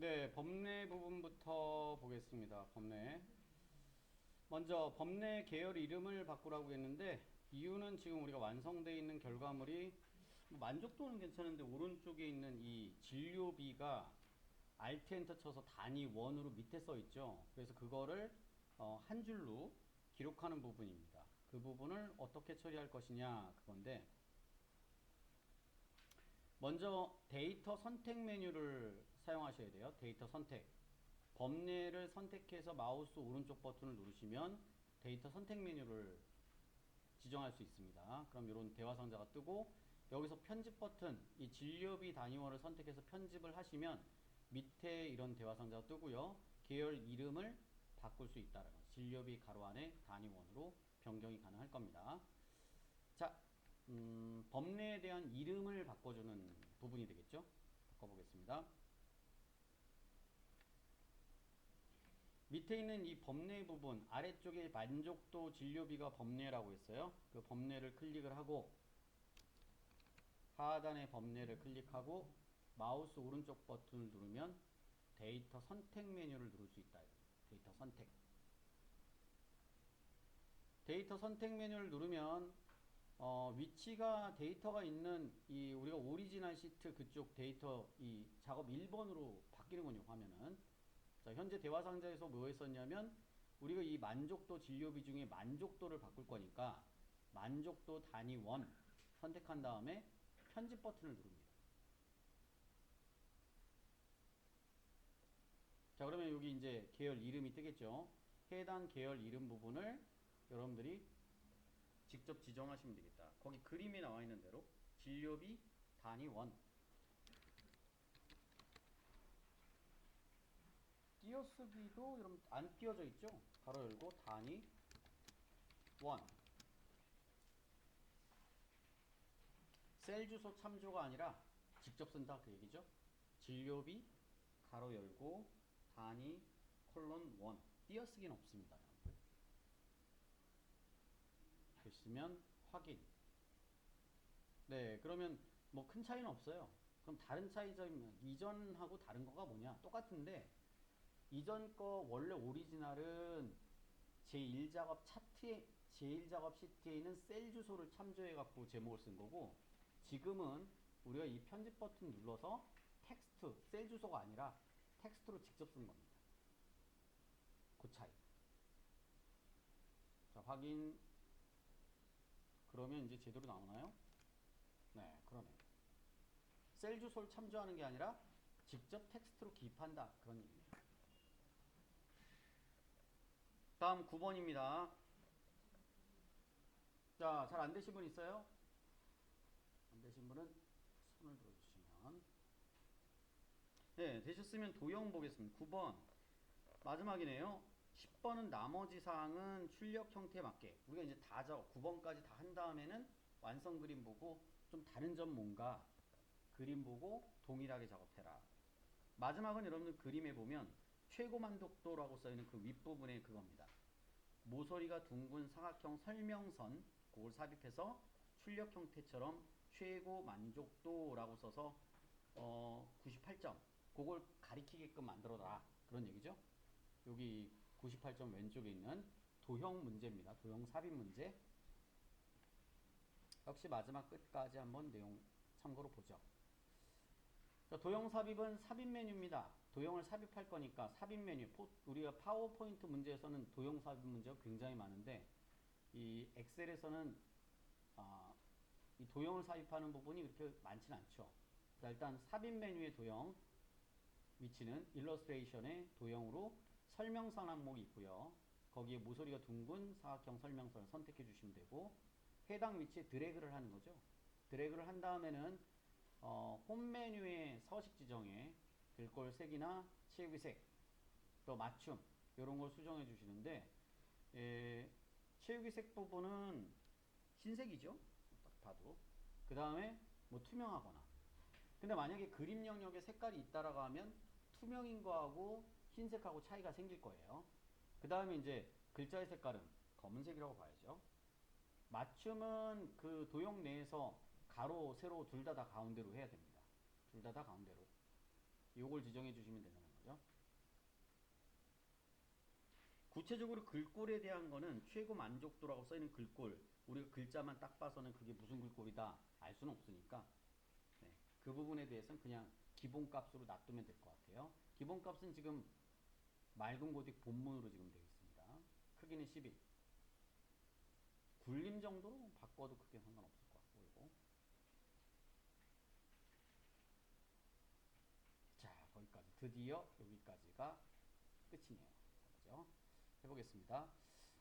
네, 법내 부분부터 보겠습니다. 법내. 먼저 법내 계열 이름을 바꾸라고 했는데 이유는 지금 우리가 완성되어 있는 결과물이 뭐 만족도는 괜찮은데 오른쪽에 있는 이 진료비가 Alt 엔터 쳐서 단위 원으로 밑에 써 있죠. 그래서 그거를 어, 한 줄로 기록하는 부분입니다. 그 부분을 어떻게 처리할 것이냐 그건데 먼저 데이터 선택 메뉴를 사용하셔야 돼요. 데이터 선택. 범례를 선택해서 마우스 오른쪽 버튼을 누르시면 데이터 선택 메뉴를 지정할 수 있습니다. 그럼 이런 대화 상자가 뜨고 여기서 편집 버튼, 이 진료비 단위원을 선택해서 편집을 하시면 밑에 이런 대화 상자가 뜨고요. 계열 이름을 바꿀 수 있다는 거. 진료비 가로 안에 단위원으로 변경이 가능할 겁니다. 자, 음, 법례에 대한 이름을 바꿔주는 부분이 되겠죠? 바꿔보겠습니다. 밑에 있는 이 법례 부분 아래쪽에 만족도 진료비가 법례라고 했어요. 그 법례를 클릭을 하고 하단의 법례를 클릭하고 마우스 오른쪽 버튼을 누르면 데이터 선택 메뉴를 누를 수 있다. 데이터 선택. 데이터 선택 메뉴를 누르면 어, 위치가 데이터가 있는 이 우리가 오리지널 시트 그쪽 데이터 이 작업 1번으로 바뀌는군요 화면은 자 현재 대화 상자에서 뭐 했었냐면 우리가 이 만족도 진료 비 중에 만족도를 바꿀 거니까 만족도 단위 원 선택한 다음에 편집 버튼을 누릅니다. 자 그러면 여기 이제 계열 이름이 뜨겠죠? 해당 계열 이름 부분을 여러분들이 직접 지정하시면 되겠다. 거기 그림에 나와 있는 대로 진료비 단위 원 띄어쓰기도 여러분 안 띄어져 있죠? 가로 열고 단위 원 셀 주소 참조가 아니라 직접 쓴다 그 얘기죠. 진료비 가로 열고 단위 콜론 원 띄어쓰기는 없습니다. 됐으면 확인. 네, 그러면 뭐 큰 차이는 없어요. 그럼 다른 차이점은 이전하고 다른 거가 뭐냐? 똑같은데 이전 거 원래 오리지널은 제1작업 차트에 제1작업 시트에 있는 셀 주소를 참조해 갖고 제목을 쓴 거고 지금은 우리가 이 편집 버튼 눌러서 텍스트 셀 주소가 아니라 텍스트로 직접 쓴 겁니다. 그 차이. 자, 확인 그러면 이제 제대로 나오나요? 네, 그러네. 셀 주소를 참조하는 게 아니라 직접 텍스트로 기입한다. 그런 얘기입니다. 다음 9번입니다. 자, 잘 안 되신 분 있어요? 안 되신 분은 손을 들어주시면. 네, 되셨으면 도형 보겠습니다. 9번. 마지막이네요. 10번은 나머지 사항은 출력 형태에 맞게 우리가 이제 다 작업 9번까지 다 한 다음에는 완성 그림 보고 좀 다른 점 뭔가 그림 보고 동일하게 작업해라. 마지막은 여러분들 그림에 보면 최고 만족도라고 써있는 그 윗부분에 그겁니다. 모서리가 둥근 사각형 설명선 그걸 삽입해서 출력 형태처럼 최고 만족도라고 써서 어 98점 그걸 가리키게끔 만들어라 그런 얘기죠. 여기 98점 왼쪽에 있는 도형 문제입니다. 도형 삽입 문제. 역시 마지막 끝까지 한번 내용 참고로 보죠. 자, 도형 삽입은 삽입 메뉴입니다. 도형을 삽입할 거니까 삽입 메뉴. 포, 우리가 파워포인트 문제에서는 도형 삽입 문제가 굉장히 많은데 이 엑셀에서는 아, 이 도형을 삽입하는 부분이 그렇게 많지는 않죠. 자, 일단 삽입 메뉴의 도형 위치는 일러스트레이션의 도형으로 설명선 항목이 있고요. 거기에 모서리가 둥근 사각형 설명선을 선택해 주시면 되고 해당 위치에 드래그를 하는 거죠. 드래그를 한 다음에는 어, 홈 메뉴의 서식 지정에 글꼴 색이나 채우기 색, 또 맞춤 이런 걸 수정해 주시는데 에, 채우기 색 부분은 흰색이죠. 딱 봐도 그 다음에 뭐 투명하거나 근데 만약에 그림 영역에 색깔이 있다라고 하면 투명인 거하고 흰색하고 차이가 생길 거예요. 그 다음에 이제 글자의 색깔은 검은색이라고 봐야죠. 맞춤은 그 도형 내에서 가로, 세로 둘 다 다 가운데로 해야 됩니다. 둘 다 다 가운데로. 요걸 지정해 주시면 되는. 그죠? 구체적으로 글꼴에 대한 거는 최고 만족도라고 써있는 글꼴 우리가 글자만 딱 봐서는 그게 무슨 글꼴이다 알 수는 없으니까 네, 그 부분에 대해서는 그냥 기본값으로 놔두면 될 것 같아요. 기본값은 지금 맑은 고딕 본문으로 지금 되어 있습니다. 크기는 11. 굴림 정도로 바꿔도 크게 상관없을 것 같고 이거. 자 거기까지 드디어 여기까지가 끝이네요. 그죠? 해보겠습니다.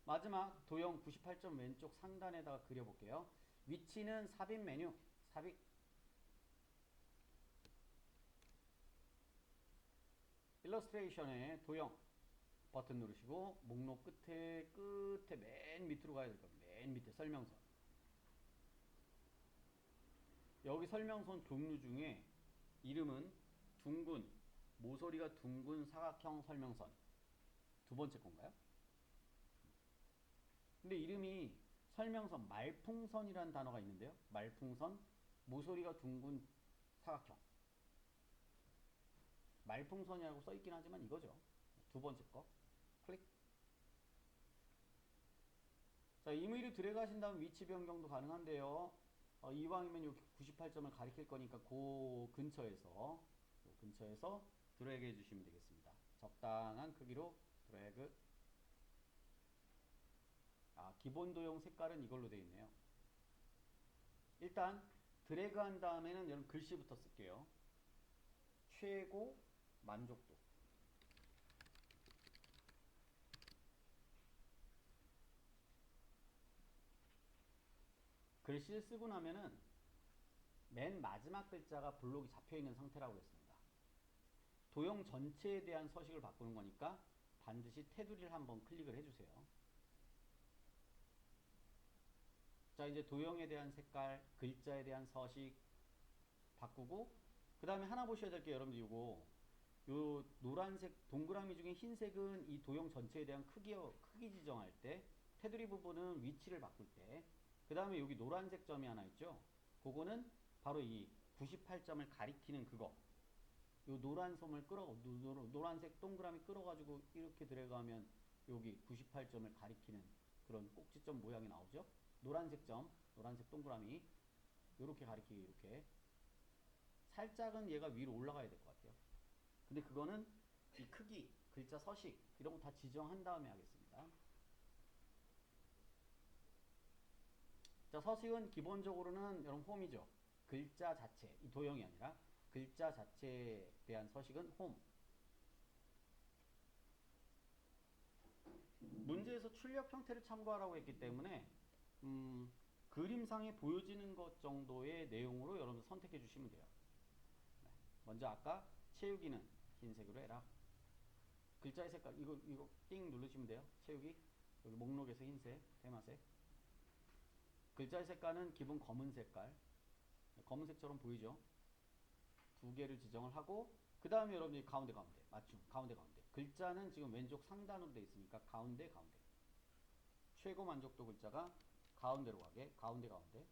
마지막 도형 98점 왼쪽 상단에다가 그려볼게요. 위치는 삽입 메뉴, 삽입. 일러스트레이션의 도형 버튼 누르시고 목록 끝에 끝에 맨 밑으로 가야 될 겁니다. 맨 밑에 설명서. 여기 설명서 종류 중에 이름은 둥근 모서리가 둥근 사각형 설명선 두 번째 건가요? 근데 이름이 설명선 말풍선이라는 단어가 있는데요. 말풍선 모서리가 둥근 사각형 말풍선이라고 써있긴 하지만 이거죠. 두 번째 거 클릭 자 이메일을 들어가신 다음 위치 변경도 가능한데요. 어, 이왕이면 요 98점을 가리킬 거니까 그 근처에서 그 근처에서 드래그 해주시면 되겠습니다. 적당한 크기로 드래그 아 기본 도형 색깔은 이걸로 되어 있네요. 일단 드래그 한 다음에는 여러분 글씨부터 쓸게요. 최고 만족도 글씨를 쓰고 나면은 맨 마지막 글자가 블록이 잡혀 있는 상태라고 했습니다. 도형 전체에 대한 서식을 바꾸는 거니까 반드시 테두리를 한번 클릭을 해주세요. 자 이제 도형에 대한 색깔, 글자에 대한 서식 바꾸고 그 다음에 하나 보셔야 될 게 여러분들 이거. 요 노란색 동그라미 중에 흰색은 이 도형 전체에 대한 크기 크기 지정할 때 테두리 부분은 위치를 바꿀 때 그 다음에 여기 노란색 점이 하나 있죠? 그거는 바로 이 98점을 가리키는 그거 요 노란 섬을 끌어 노란색 동그라미 끌어가지고 이렇게 들어가면 여기 98점을 가리키는 그런 꼭지점 모양이 나오죠? 노란색 점 노란색 동그라미 이렇게 가리키기 이렇게. 살짝은 얘가 위로 올라가야 될 것 같아요. 근데 그거는 이 크기 글자 서식 이런 거 다 지정한 다음에 하겠습니다. 자 서식은 기본적으로는 여러분 홈이죠. 글자 자체 이 도형이 아니라 글자 자체에 대한 서식은 홈 문제에서 출력 형태를 참고하라고 했기 때문에 음, 그림상에 보여지는 것 정도의 내용으로 여러분 선택해 주시면 돼요. 네. 먼저 아까 채우기는 흰색으로 해라. 글자의 색깔 이거 이거 띵 누르시면 돼요. 채우기 여기 목록에서 흰색 테마색. 글자의 색깔은 기본 검은 색깔. 네, 검은색처럼 보이죠? 두 개를 지정을 하고 그 다음에 여러분이 가운데 가운데 맞춤 가운데 가운데. 글자는 지금 왼쪽 상단으로 되어 있으니까 가운데 가운데. 최고 만족도 글자가 가운데로 가게 가운데 가운데.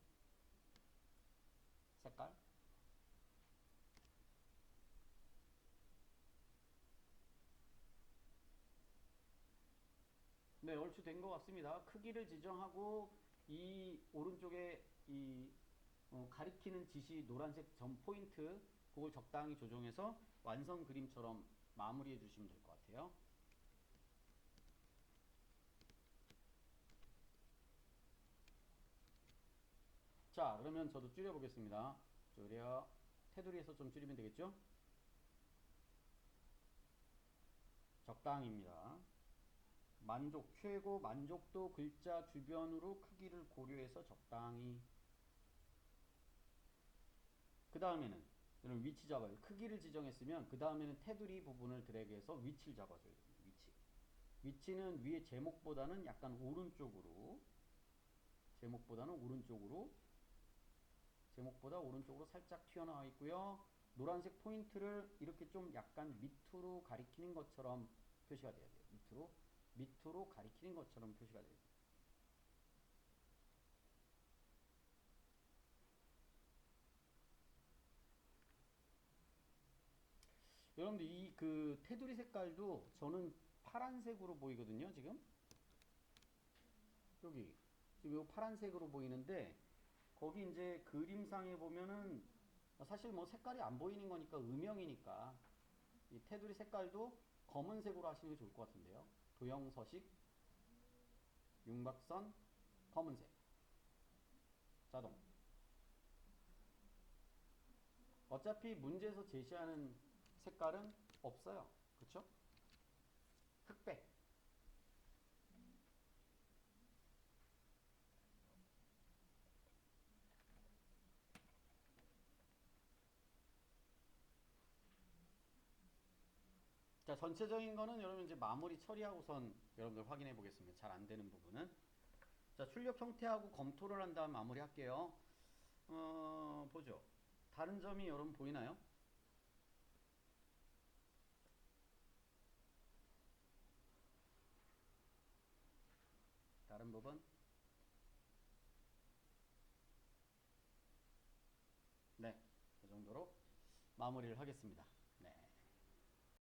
색깔. 네 얼추 된 것 같습니다. 크기를 지정하고 이 오른쪽에 이 어, 가리키는 지시 노란색 점 포인트 그걸 적당히 조정해서 완성 그림처럼 마무리해 주시면 될 것 같아요. 자 그러면 저도 줄여 보겠습니다. 줄여. 테두리에서 좀 줄이면 되겠죠? 적당입니다. 만족 최고 만족도 글자 주변으로 크기를 고려해서 적당히. 그 다음에는 여러분 위치 잡아요 크기를 지정했으면 그 다음에는 테두리 부분을 드래그해서 위치를 잡아줘요 위치 위치는 위에 제목보다는 약간 오른쪽으로 제목보다는 오른쪽으로 제목보다 오른쪽으로 살짝 튀어나와 있고요. 노란색 포인트를 이렇게 좀 약간 밑으로 가리키는 것처럼 표시가 돼야 돼요. 밑으로 밑으로 가리키는 것처럼 표시가 돼요. 여러분들 이 그 테두리 색깔도 저는 파란색으로 보이거든요, 지금. 여기 지금 이거 파란색으로 보이는데 거기 이제 그림상에 보면은 사실 뭐 색깔이 안 보이는 거니까 음영이니까 이 테두리 색깔도 검은색으로 하시는 게 좋을 것 같은데요. 도형 서식, 윤곽선, 검은색, 자동. 어차피 문제에서 제시하는 색깔은 없어요. 그쵸? 흑백. 자, 전체적인 거는 여러분 이제 마무리 처리하고선 여러분들 확인해 보겠습니다. 잘 안 되는 부분은. 자, 출력 형태하고 검토를 한 다음 마무리 할게요. 어, 보죠. 다른 점이 여러분 보이나요? 다른 부분? 네, 그 정도로 마무리를 하겠습니다.